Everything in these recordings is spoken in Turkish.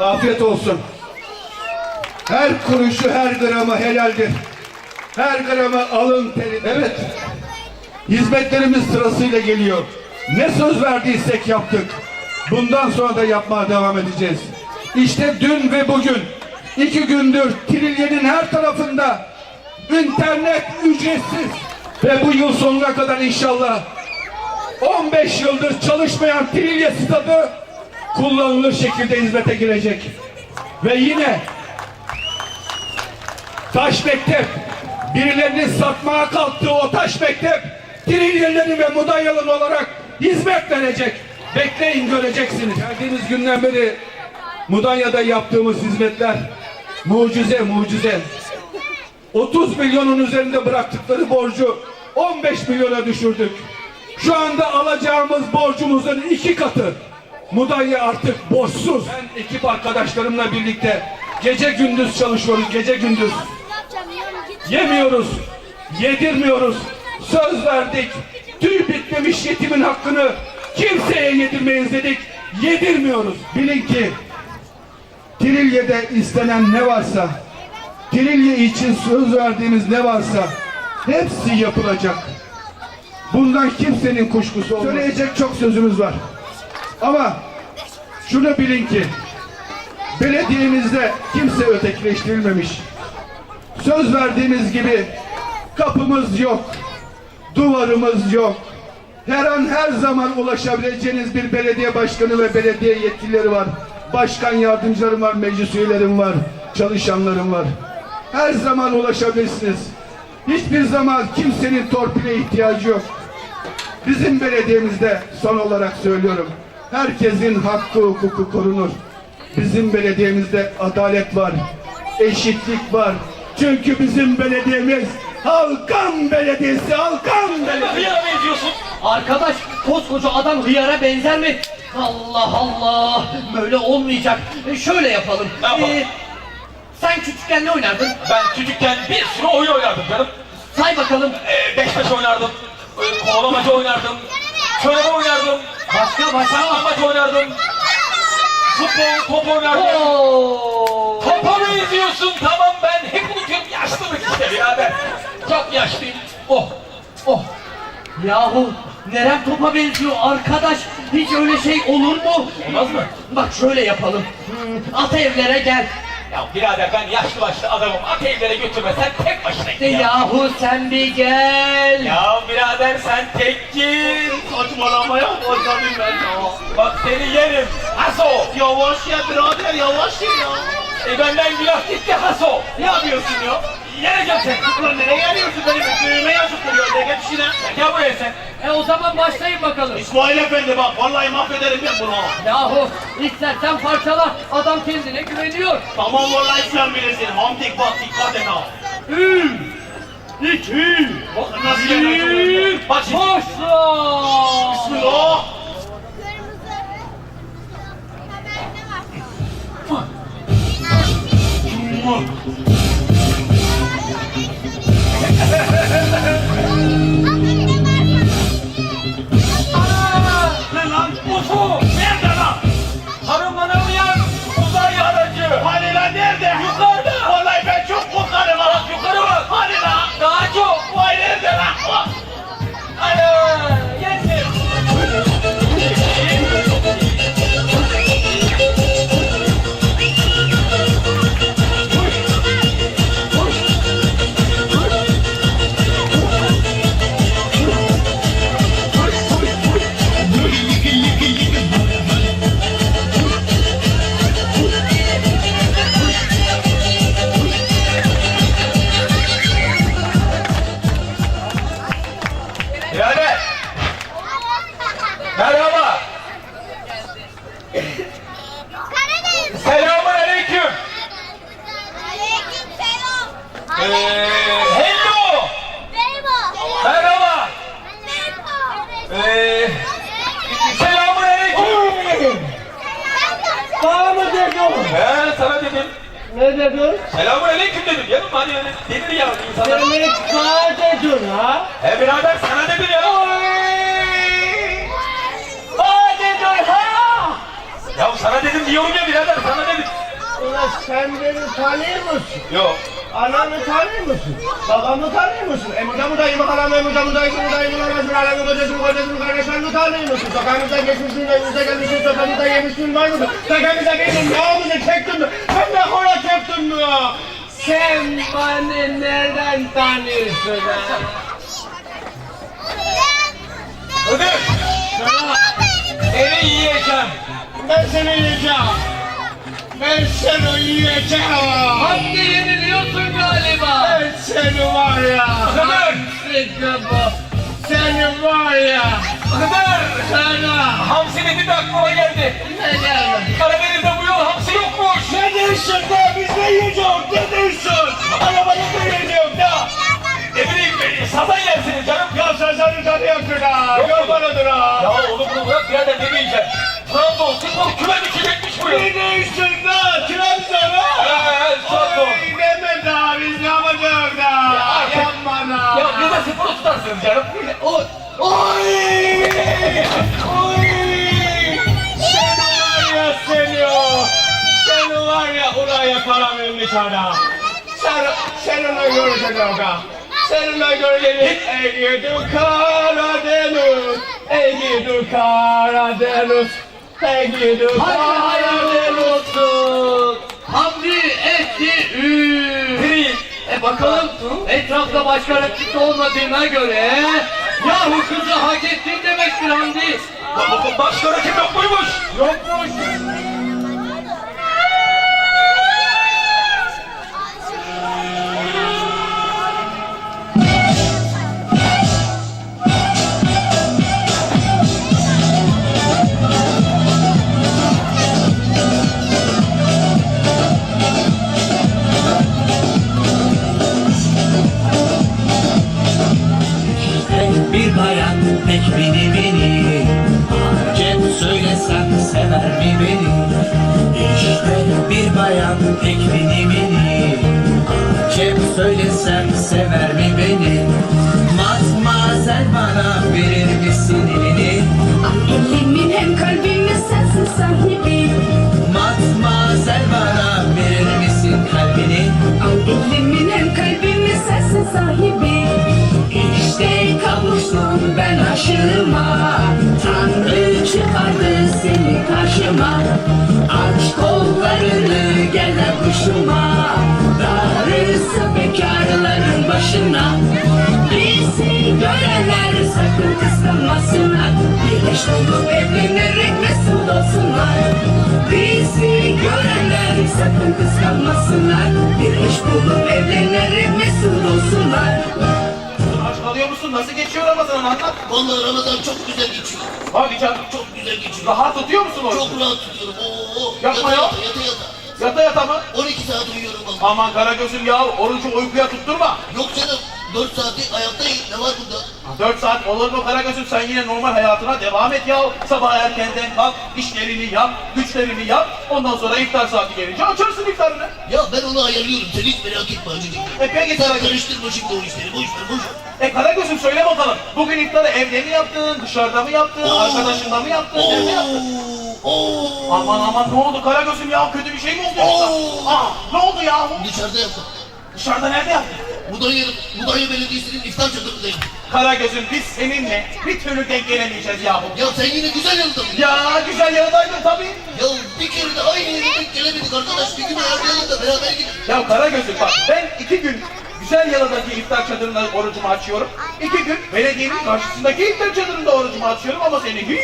Afiyet olsun. Her kuruşu, her gramı helaldir. Her gramı alın teri. Evet. Hizmetlerimiz sırasıyla geliyor. Ne söz verdiysek yaptık. Bundan sonra da yapmaya devam edeceğiz. İşte dün ve bugün iki gündür Trilye'nin her tarafında internet ücretsiz ve bu yıl sonuna kadar inşallah 15 yıldır çalışmayan Trilye stadı kullanılır şekilde hizmete girecek. Ve yine Taş Mektep birilerinin satmaya kalktığı o taş mektep Trilyelerin ve Mudanyalın olarak hizmet verecek. Bekleyin göreceksiniz. Geldiğimiz günden beri Mudanya'da yaptığımız hizmetler mucize mucize. 30 milyonun üzerinde bıraktıkları borcu 15 milyona düşürdük. Şu anda alacağımız borcumuzun iki katı. Mudanya artık borçsuz. Ben ekip arkadaşlarımla birlikte gece gündüz çalışıyoruz, gece gündüz. Yemiyoruz, yedirmiyoruz. Söz verdik. Tüy bitmemiş yetimin hakkını kimseye yedirmeyiz dedik. Yedirmiyoruz. Bilin ki Trilye'de istenen ne varsa, Trilye için söz verdiğimiz ne varsa hepsi yapılacak. Bundan kimsenin kuşkusu olmaz. Söyleyecek çok sözümüz var. Ama şunu bilin ki belediyemizde kimse ötekileştirilmemiş. Söz verdiğimiz gibi kapımız yok, duvarımız yok. Her an her zaman ulaşabileceğiniz bir belediye başkanı ve belediye yetkilileri var. Başkan yardımcılarım var, meclis üyelerim var, çalışanlarım var. Her zaman ulaşabilirsiniz. Hiçbir zaman kimsenin torpile ihtiyacı yok. Bizim belediyemizde son olarak söylüyorum. Herkesin hakkı hukuku korunur. Bizim belediyemizde adalet var. Eşitlik var. Çünkü bizim belediyemiz Halkan Belediyesi, Halkan Belediyesi. Hıyara benziyorsun. Arkadaş koskoca adam hıyara benzer mi? Allah Allah böyle olmayacak. E, şöyle yapalım. Ne yapalım? E, sen küçükken ne oynardın? Ben çocukken bir sürü oyun oynardım canım. Say bakalım. Ee, beş beş oynardım. Ee, kovalamaca oynardım. Körebe oynardım. Başka başka. Saklambaç oynardım. Futbol, top oynardım. Oo. Topa benziyorsun tamam ben hep unutuyorum yaşlılık işte birader. Çok yaşlıyım. Oh, oh. Yahu nerem topa benziyor arkadaş. Hiç öyle şey olur mu? Olmaz mı? Bak şöyle yapalım. Hmm, At evlere gel. Ya birader ben yaşlı başlı adamım. At evlere götürmesen tek başına git ya. Yahu sen bir gel. Ya birader sen tek git. Saçmalamaya başladım ben ya. Bak seni yerim. Haso. Yavaş ya birader yavaş ya. E benden günah gitti Haso. Ne yapıyorsun ya? Yeneceğim seni. Ulan nereye geliyorsun benim düğüme yazıktırıyor. Ne geçişine? Gel buraya sen. E o zaman başlayın bakalım. İsmail Efendi bak vallahi mahvederim ben bunu. Yahu istersen parçala. Adam kendine güveniyor. Tamam vallahi sen bilirsin. Hamdik bak dikkat et ha. Üç, iki, Bak nasıl geliyor. Bak şimdi. başla. Bismillah. Ne Dedin? Selamun aleyküm dedim. Yanım hani öyle denir ya insana. Demek bana dedin ha? He birader sana dedim ya. Bana dedin ha? Ya sana Sana dedim diyorum ya birader sana dedim. Ulan sen beni tanıyor musun? Yok. Ananı tanıyor musun? Babamı tanıyor musun? Emuda mı dayımı halamı, emuda mı dayısı mı dayımı anasını alemı kocasını kocasını kardeşlerini tanıyor musun? Sokağımıza geçmişsin, evimize gelmişsin, sokağımıza yemişsin var mı? Sokağımıza geldin, yağımızı çektin mi? Sen de hora çektin mi? Sen beni nereden tanıyorsun ha? Ödür. Seni yiyeceğim. Ben seni yiyeceğim. Ben seni yiyeceğim. Hadi yeniliyorsun galiba. Ben seni var ya. Sıkı Seni var ya. Ödür. Sana. Hamsi dedi de aklıma geldi. Ne geldi? Karadeniz'de bu yıl hamsi yokmuş. Ne diyorsun be? Biz de yiyeceğiz. Ne diyorsun? Arabada da yiyeceğiz ya. Ne bileyim sazan yersiniz canım. Ya ha. Seninle görüşeceğim. Ey gidi Karadeniz. Ey gidi Karadeniz. Ey gidi Hadi hayırlı Karadeniz. olsun. Hamdi etti ü. Değil. E bakalım etrafta başka rakip de olmadığına göre yahu kızı hak ettin demektir Hamdi. Başka rakip yok muymuş? Yokmuş. Söylesem sever mi beni? Matmazel bana verir misin elini? Elimin hem kalbimin sensin sahibi. Matmazel bana verir misin kalbini? Al elimin hem kalbimin sensin sahibi. İşte kavuştum ben aşığıma. Tanrı çıkardı seni karşıma. Aç kollarını gel de kuşuma başına Bizi görenler sakın kıskanmasınlar Birleş olup evlenerek mesut olsunlar Bizi görenler sakın kıskanmasınlar Birleş bulup evlenerek mesut olsunlar Aç kalıyor musun? Nasıl geçiyor Ramazan anlat. Vallahi Ramazan çok güzel geçiyor. Hadi canım. Çok güzel geçiyor. Rahat tutuyor musun orada? Çok rahat tutuyorum. Oo, Yapma yata, ya. Yata yata yata. Yata yata mı? 12 saat. Aman Karagöz'üm ya orucu uykuya tutturma. Yok canım. 4 saati ayaktayım. Ne var bunda? 4 saat olur mu Karagöz'üm sen yine normal hayatına devam et ya. Sabah erkenden kalk, işlerini yap, güçlerini yap. Ondan sonra iftar saati gelince açarsın iftarını. Ya ben onu ayarlıyorum. Sen hiç merak etme hacıcığım. E peki Karagöz. karıştırma şimdi o işleri. Boş ver boş ver. E Karagöz'üm söyle bakalım. Bugün iftarı evde mi yaptın, dışarıda mı yaptın, Oo. arkadaşınla mı yaptın, nerede yaptın? Oo, oo. Aman aman ne oldu Karagöz'üm ya? Kötü bir şey mi oldu yoksa? Oo. Aa, ne oldu ya? Dışarıda yaptım. Dışarıda nerede yaptın? Mudanya, Mudanya Belediyesi'nin iftar çadırındayım. Karagöz'üm biz seninle bir türlü denk gelemeyeceğiz yahu. Ya sen yine güzel yanında mı? Ya güzel yanındaydın tabii. Ya bir kere de aynı yere denk gelemedik arkadaş. Bir gün ayarlayalım da beraber gidelim. Ya Karagöz'üm bak ben iki gün Güzel Yalı'daki iftar çadırında orucumu açıyorum. İki gün belediyenin karşısındaki iftar çadırında orucumu açıyorum ama seni hiç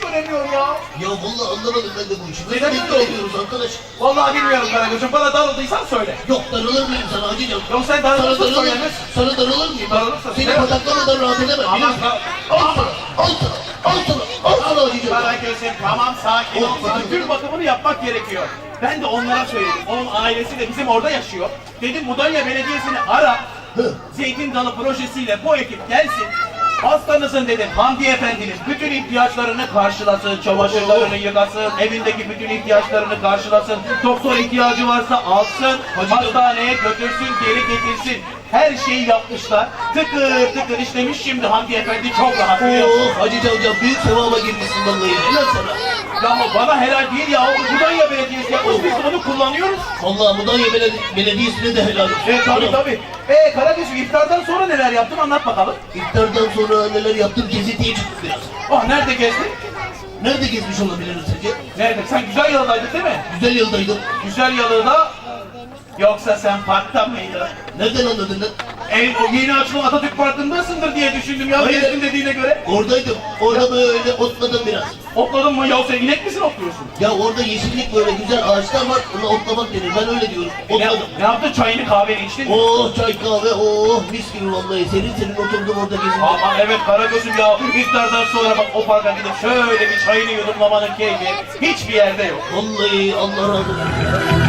göremiyorum ya. Ya vallahi anlamadım ben de bu işi. Neden böyle gelebiliyoruz arkadaş? Vallahi bilmiyorum Karagöz'üm bana darıldıysan söyle. Yok darılır mıyım sana hacıcığım? Yok sen Sana darılırsın darılır, söylemez. sana darılır mıyım? Darılırsın. Seni Evet. pataklamadan rahat edemem. Aman biliyorsun. Kar- Al sana, al sana, al sana, al sana hacıcığım. Karagöz'üm tamam sakin ol. Sana. Gül bakımını yapmak gerekiyor. Ben de onlara söyledim. Onun ailesi de bizim orada yaşıyor. Dedim Mudanya Belediyesi'ni ara. Hı. Zeytin Dalı projesiyle bu ekip gelsin. Hastanızın dedim Hamdi Efendiniz bütün ihtiyaçlarını karşılasın, çamaşırlarını yıkasın, evindeki bütün ihtiyaçlarını karşılasın, doktor ihtiyacı varsa alsın, hastaneye götürsün, geri getirsin. Her şeyi yapmışlar. Tıkır tıkır işlemiş şimdi Hamdi Efendi çok rahat biliyor musun? Oh Hacı Cavcav büyük sevaba girmişsin vallahi. Helal sana. Ya bana helal değil ya. O Mudanya Belediyesi yapmış biz onu kullanıyoruz. Vallahi Mudanya Beledi- Belediyesi'ne de helal olsun. E tabi tabi. E Karagöz'üm iftardan sonra neler yaptın anlat bakalım. İftardan sonra neler yaptım gezetiye çıktık biraz. Oh nerede gezdin? Nerede gezmiş olabiliriz sence? Nerede? Sen güzel yalıdaydın değil mi? Güzel yıldaydım. Güzel yalıda yoksa sen parkta mıydın? Nereden anladın lan? O yeni açılan Atatürk Parkı'ndasındır diye düşündüm ya Hayır. gezdin dediğine göre. Oradaydım. Orada böyle otladım biraz. Otladın mı ya sen inek misin otluyorsun? Ya orada yeşillik böyle güzel ağaçlar var. Ona otlamak denir. Ben öyle diyorum. Ne, Otladım. ne yaptın çayını kahveni içtin mi? Oh çay kahve oh mis gibi vallahi serin serin oturdum orada gezindim. Aman evet Karagöz'üm ya iftardan sonra bak o parka gidip şöyle bir çayını yudumlamanın keyfi hiçbir yerde yok. Vallahi Allah razı olsun.